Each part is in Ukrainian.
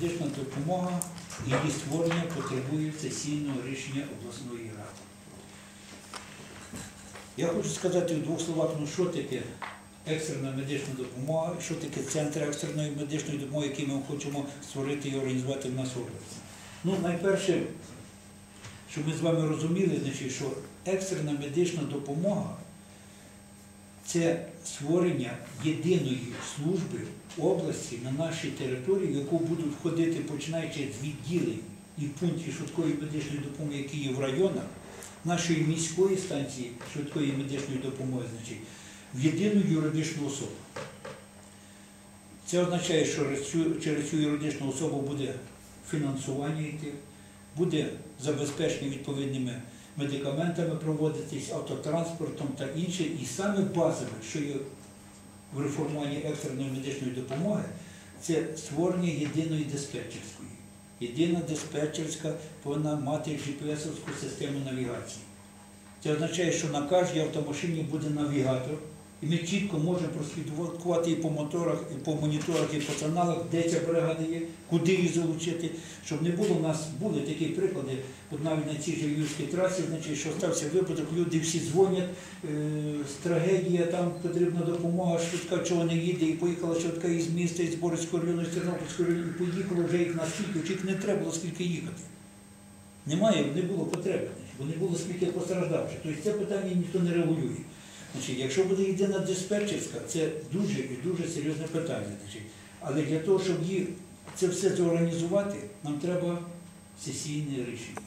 медична допомога і її створення потребує сесійного рішення обласної ради. Я хочу сказати в двох словах, ну що таке екстрена медична допомога, що таке центр екстреної медичної допомоги, який ми хочемо створити і організувати в нас області. Ну, найперше, щоб ми з вами розуміли, значить, що екстрена медична допомога це створення єдиної служби області на нашій території, в яку будуть входити, починаючи з відділень і пунктів швидкої медичної допомоги, які є в районах, нашої міської станції швидкої медичної допомоги, значить, в єдину юридичну особу. Це означає, що через цю- юридичну особу буде фінансування йти, буде забезпечення відповідними медикаментами проводитись, автотранспортом та інше. І саме базове, що є в реформуванні екстреної медичної допомоги, це створення єдиної диспетчерської. Єдина диспетчерська повинна мати GPS-овську систему навігації. Це означає, що на кожній автомашині буде навігатор, і ми чітко можемо прослідкувати і по моторах, і по моніторах, і по каналах, де ця бригада є, куди її залучити, щоб не було у нас були такі приклади, от навіть на цій же Юрській трасі, значить, що стався випадок, люди всі дзвонять, е, трагедія, там потрібна допомога, швидка чого не їде, і поїхала швидка із міста, із Борського району, з Тернопільського району, і поїхало вже їх на скільки, чи не треба було скільки їхати. Немає, не було потреби, бо не було скільки постраждавших. Тобто це питання ніхто не регулює. Значить, якщо буде єдина диспетчерська, це дуже і дуже серйозне питання. Значить. Але для того, щоб її це все зорганізувати, нам треба сесійне рішення.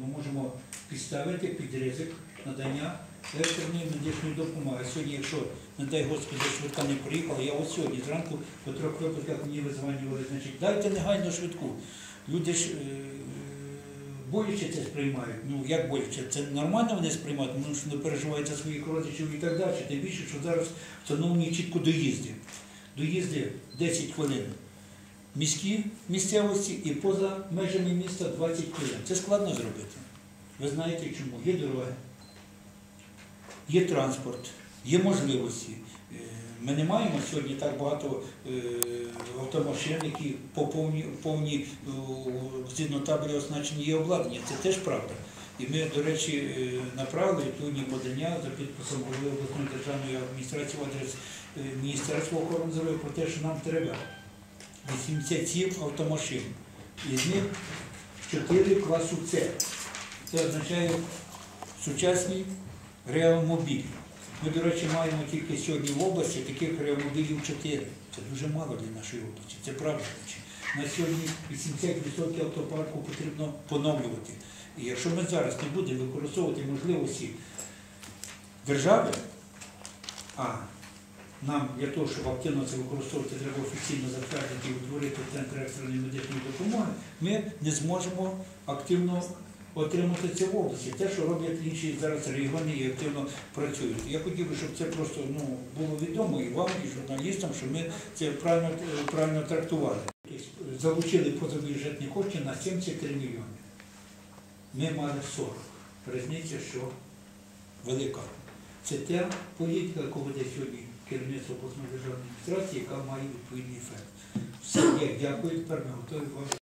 Ми можемо підставити під ризик надання екстреної медичної допомоги. Сьогодні, якщо, не дай Господи, швидка не приїхала, я ось сьогодні зранку по трьох випадках мені визванювали, значить, дайте негайно швидку. Люди ж е, боляче це сприймають. Ну як боляче? Це нормально вони сприймають, тому що не переживають за своїх родичів і так далі. Тим більше, що зараз встановлені чітко доїзди. Доїзди 10 хвилин. Міські місцевості і поза межами міста 20 хвилин. Це складно зробити. Ви знаєте чому? Є дороги, є транспорт, є можливості. Е, Ми не маємо сьогодні так багато е, автомашин, які по повні, повні згідно табелі оснащені є обладнання. Це теж правда. І ми, до речі, е, направили відповідні подання за підписом голови обласної державної адміністрації в адрес е, Міністерства охорони здоров'я про те, що нам треба 87 автомашин. Із них 4 класу С. Це означає сучасні реомобілі. Ми, до речі, маємо тільки сьогодні в області таких реомобілів 4. Це дуже мало для нашої області. Це правда. На сьогодні 80% автопарку потрібно поновлювати. І якщо ми зараз не будемо використовувати можливості держави, а нам для того, щоб активно це використовувати, треба офіційно затвердити і утворити центр екстреної медичної допомоги, ми не зможемо активно отримати це в області. Те, що роблять інші зараз регіони і активно працюють. Я хотів би, щоб це просто ну, було відомо і вам, і журналістам, що ми це правильно, е, правильно трактували. Залучили позабюджетні кошти на 73 мільйони. Ми мали 40. Різниця, що велика. Це та політика, яку веде сьогодні керівництво обласної державної адміністрації, яка має відповідний ефект. Все, дякую, тепер ми готові вам.